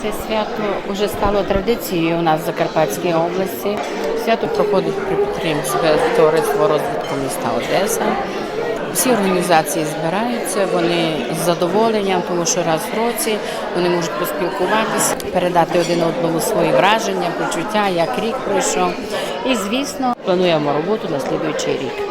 свято вже стало традицією у нас в Закарпатській області. Свято проходить при підтримці товариства розвитку міста Одеса. Всі організації збираються, вони з задоволенням, тому що раз в році вони можуть поспілкуватися, передати один одному свої враження, почуття, як рік пройшов. І звісно, плануємо роботу на слідуючий рік.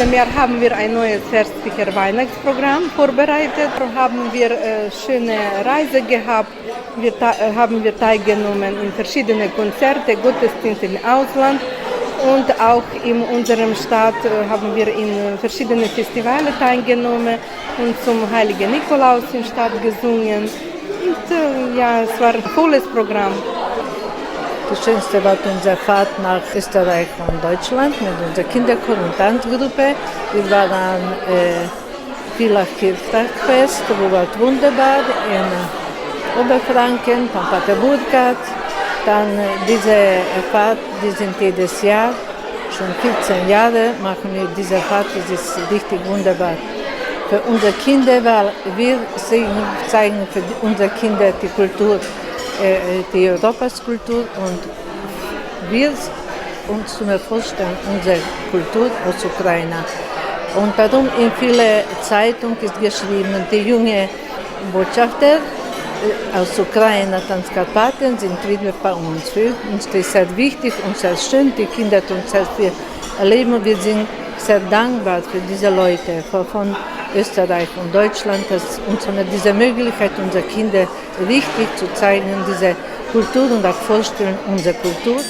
Diesem Jahr haben wir ein neues Herbstlicher Weihnachtsprogramm vorbereitet. Haben wir äh, schöne Reise gehabt. Wir äh, haben wir teilgenommen in verschiedene Konzerte, Gottesdienste im Ausland und auch in unserem Stadt äh, haben wir in äh, verschiedene Festivale teilgenommen und zum Heiligen Nikolaus in Stadt gesungen. Und äh, ja, es war ein volles Programm. Das Schönste war unsere Fahrt nach Österreich und Deutschland mit unserer Kinderchor und Tanzgruppe. Wir waren am äh, Villach Kirchtagfest, wo war wunderbar, in Oberfranken, Pater Burkhardt. Dann äh, diese Fahrt, die sind jedes Jahr, schon 14 Jahre machen wir diese Fahrt, das ist richtig wunderbar. Für unsere Kinder, weil wir zeigen, für unsere Kinder die Kultur, die Europaskultur und wir uns nur vorstellen, unsere Kultur aus Ukraine. Und darum in viele Zeitungen ist geschrieben, die junge Botschafter äh, aus Ukraine, Transkarpatien sind wieder bei uns. Für uns ist das sehr wichtig und sehr schön, die Kinder tun sehr viel erleben. Wir sind sehr dankbar für diese Leute von Österreich und Deutschland, dass uns diese Möglichkeit, unsere Kinder richtig zu zeigen, diese Kultur und auch vorstellen, unsere Kultur.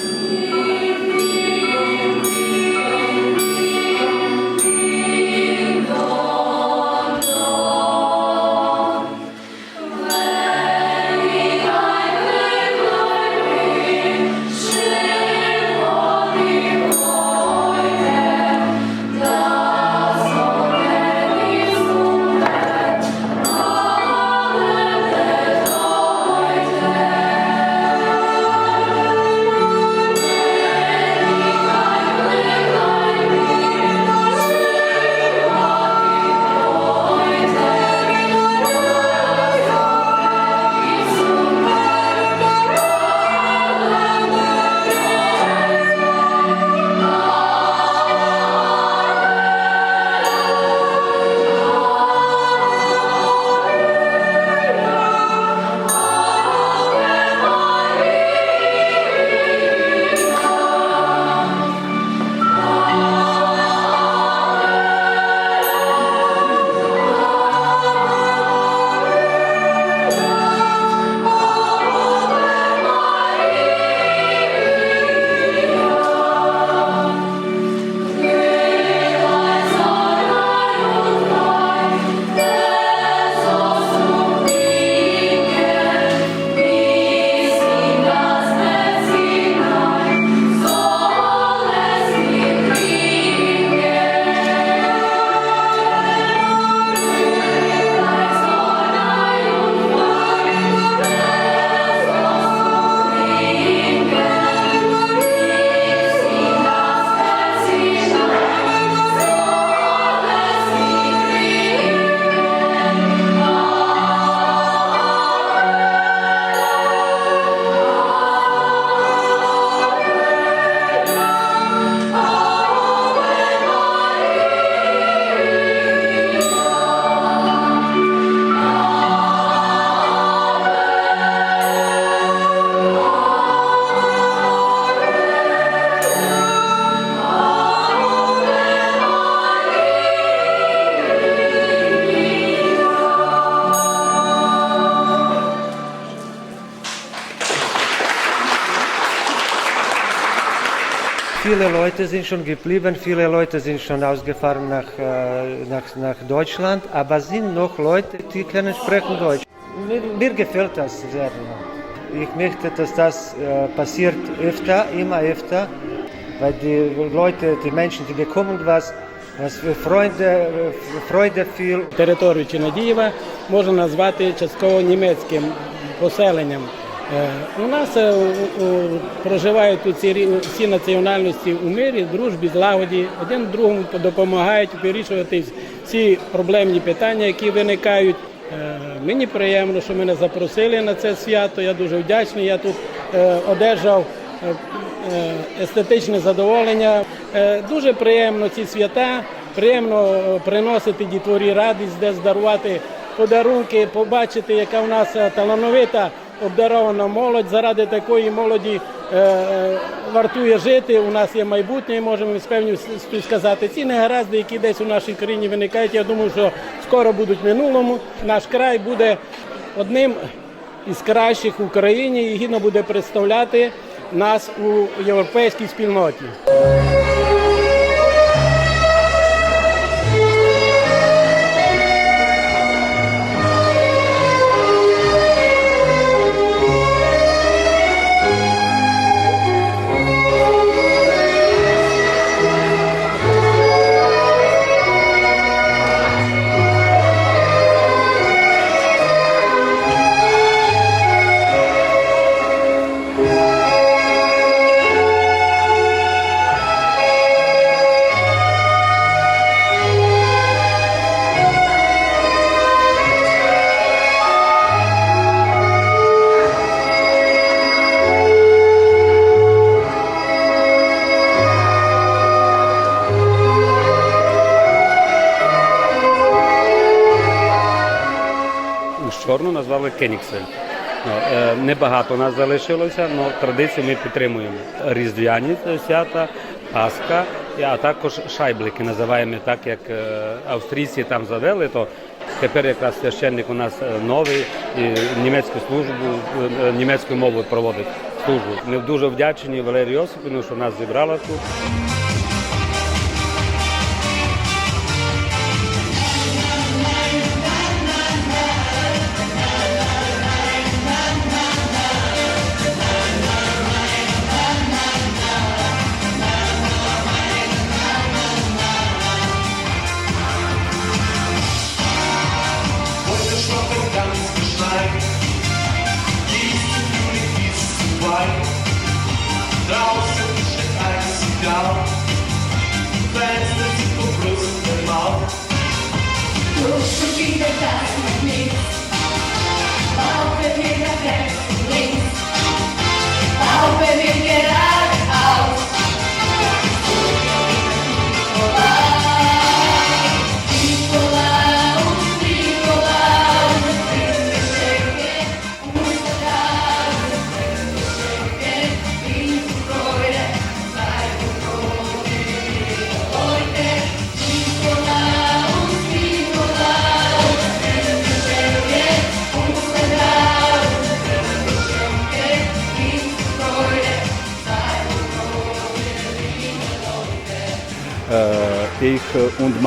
Leute sind schon geblieben, viele Leute sind schon ausgefahren nach, äh, nach, nach Deutschland, aber sind noch Leute, die können sprechen Deutsch. Mir, mir gefällt das sehr. Ich möchte, dass das äh, passiert öfter, immer öfter, weil die Leute, die Menschen, die bekommen was, was für Freude, Freude viel. Територію Чинадієва можна назвати частково німецьким поселенням. Е, У нас е, проживають всі, національності у мирі, дружбі, злагоді, один другому допомагають вирішувати всі проблемні питання, які виникають. Е, Мені приємно, що мене запросили на це свято. Я дуже вдячний. Я тут одержав естетичне задоволення. Дуже приємно ці свята, приємно приносити дітворі радість, десь дарувати подарунки, побачити, яка в нас талановита обдарована молодь. Заради такої молоді е, е, вартує жити. У нас є майбутнє, можемо з певністю сказати. Ці негаразди, які десь у нашій країні виникають, я думаю, що скоро будуть в минулому. Наш край буде одним із кращих в Україні і гідно буде представляти нас у європейській спільноті. Чорну назвали Кеніксель. Ну, е, Небагато нас залишилося, але традицію ми підтримуємо. Різдвяні свята, Пасха, а також шайблики називаємо так, як е, австрійці там завели, то тепер якраз священник у нас е, новий і німецьку службу, е, німецькою мовою проводить службу. Ми дуже вдячні Валерію Йосипівну, що нас зібрала тут. Baby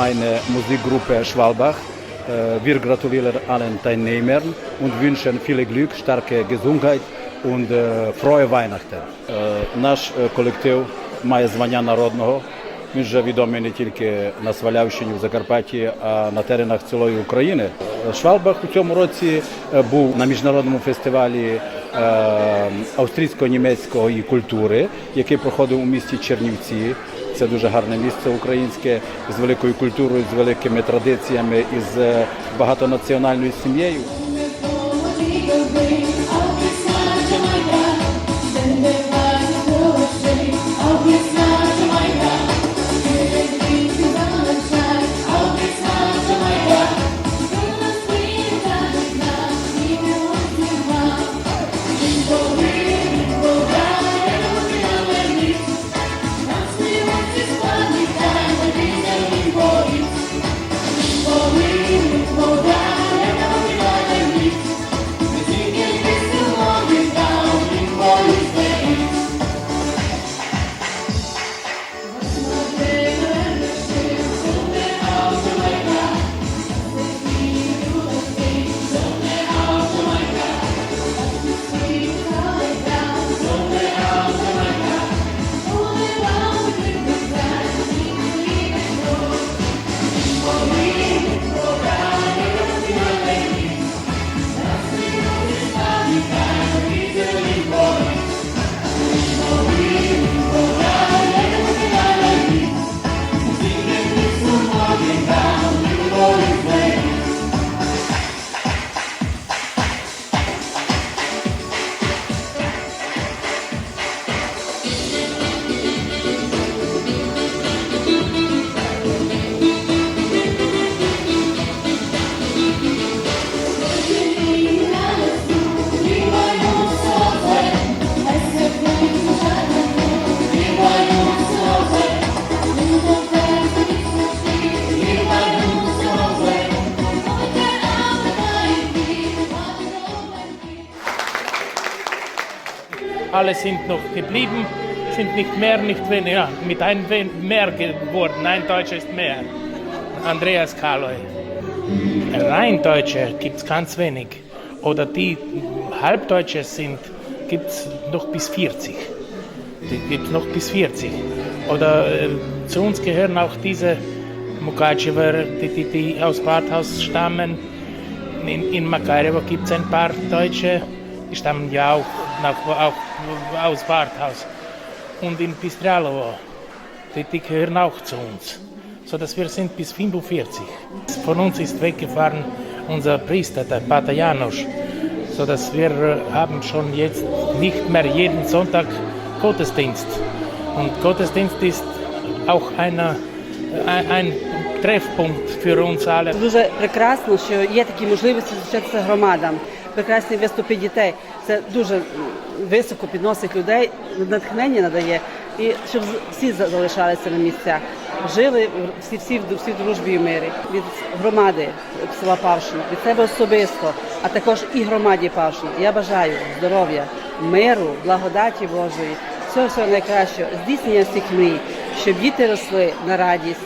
meine Musikgruppe Schwalbach. äh, Wir gratulieren allen Teilnehmern und wünschen viel Glück, starke Gesundheit und äh, frohe Weihnachten. Наш колектив має звання народного. Він вже відомий не тільки на Свалявщині, в Закарпатті, а на теренах цілої України. Швалбах у цьому році був на міжнародному фестивалі австрійсько-німецької культури, який проходив у місті Чернівці. Це дуже гарне місце українське з великою культурою, з великими традиціями і з е, багатонаціональною сім'єю. Alle sind noch geblieben, sind nicht mehr, nicht weniger. Ja, mit einem mehr geworden. Ein Deutscher ist mehr. Andreas Kaloy. Rein Deutsche gibt es ganz wenig. Oder die Halbdeutsche sind, gibt es noch bis 40. Die gibt es noch bis 40. Oder äh, zu uns gehören auch diese Mukachewer, die, die, die aus Badhaus stammen. In, in Makarevo gibt es ein paar Deutsche, die stammen ja auch, nach, auch aus Badhaus. Und in Pistralovo, die, die gehören auch zu uns. So dass wir sind bis 45. Von uns ist weggefahren unser Priester, der Pater Janusz. So dass wir äh, haben schon jetzt nicht mehr jeden Sonntag Gottesdienst. Und Gottesdienst ist auch eine, ein, ein Treffpunkt für uns alle. Дуже прекрасно, що є такі можливості зустрічатися громадам. Прекрасні виступи дітей. Це дуже високо підносить людей, натхнення надає. І щоб всі залишалися на місцях. Жили всі, всі, всі в дружбі і мирі. Від громади села Павшина, від себе особисто, а також і громаді Павшина. Я бажаю здоров'я, миру, благодаті Божої, всього всього найкращого, здійснення всіх мрій, щоб діти росли на радість,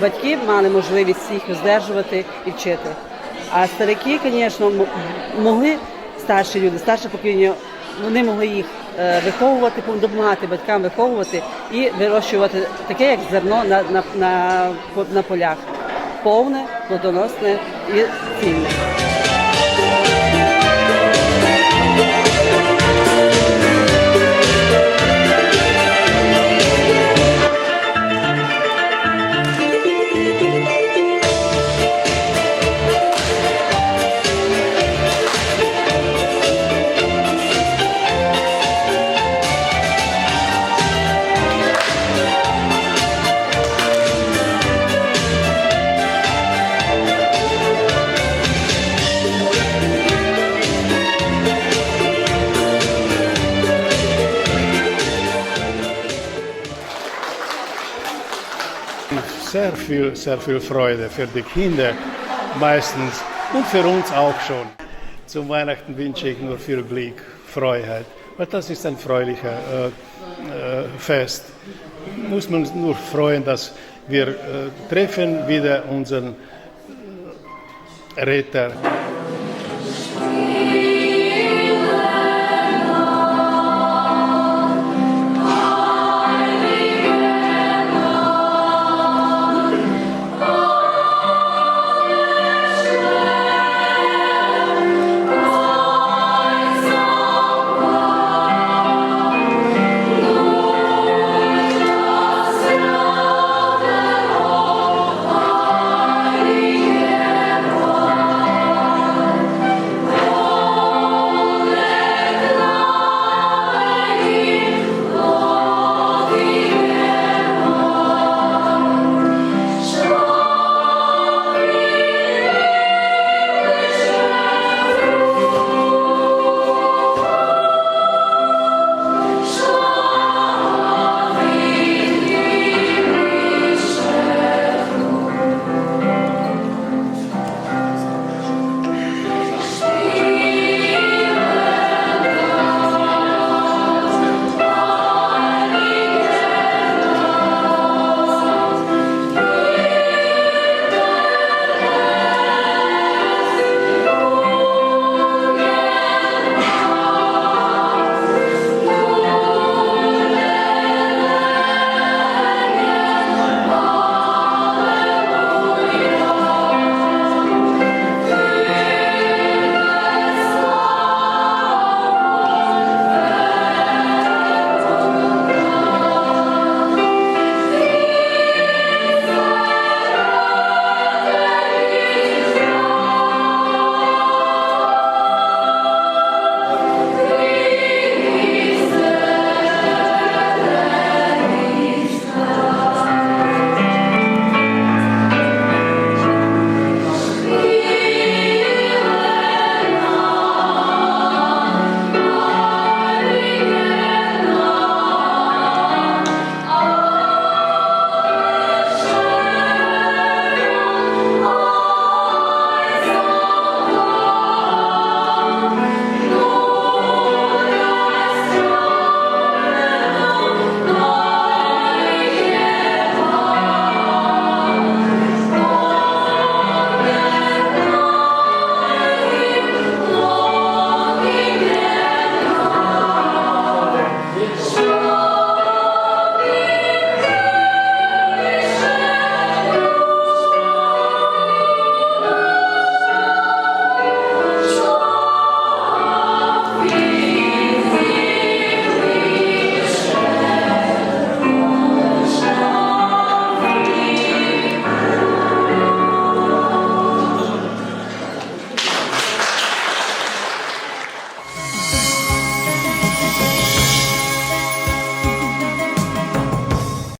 батьки мали можливість всіх здержувати і вчити. А старики, звісно, могли старші люди, старше покоління, вони могли їх е, виховувати, допомагати батькам виховувати і вирощувати таке, як зерно на, на, на, на полях. Повне, плодоносне і цінне. sehr viel, sehr viel Freude für die Kinder meistens und für uns auch schon. Zum Weihnachten wünsche ich nur viel Glück, Freiheit, weil das ist ein fröhlicher äh, äh, Fest. Muss man nur freuen, dass wir äh, treffen wieder unseren äh, Retter.